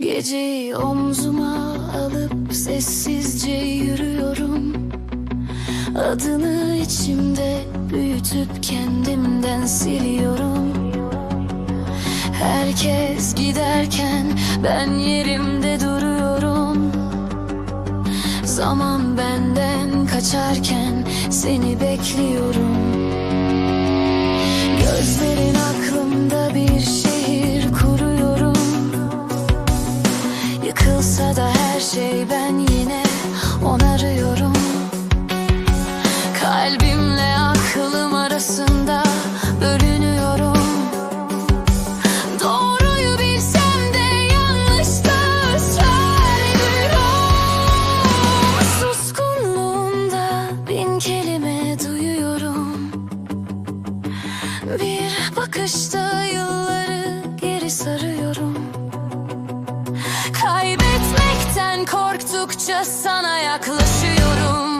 Geceyi omzuma alıp sessizce yürüyorum. Adını içimde büyütüp kendimden siliyorum. Herkes giderken ben yerimde duruyorum. Zaman benden kaçarken seni bekliyorum. Gözlerin aklımda bir şehir şey ben yine onarıyorum Kalbimle aklım arasında bölünüyorum. Doğruyu bilsem de yanlışta ısrar ediyorum Suskunluğumda bin kelime duyuyorum. Bir bakışta yılları korktukça sana yaklaşıyorum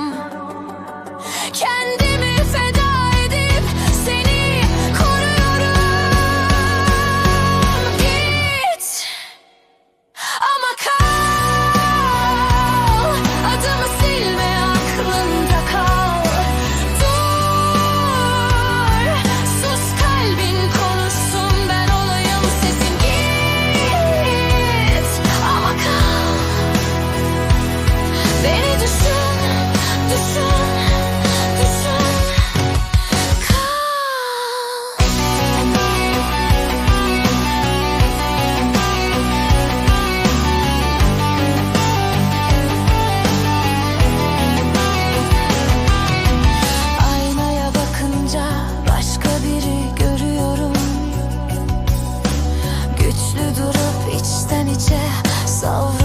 so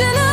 in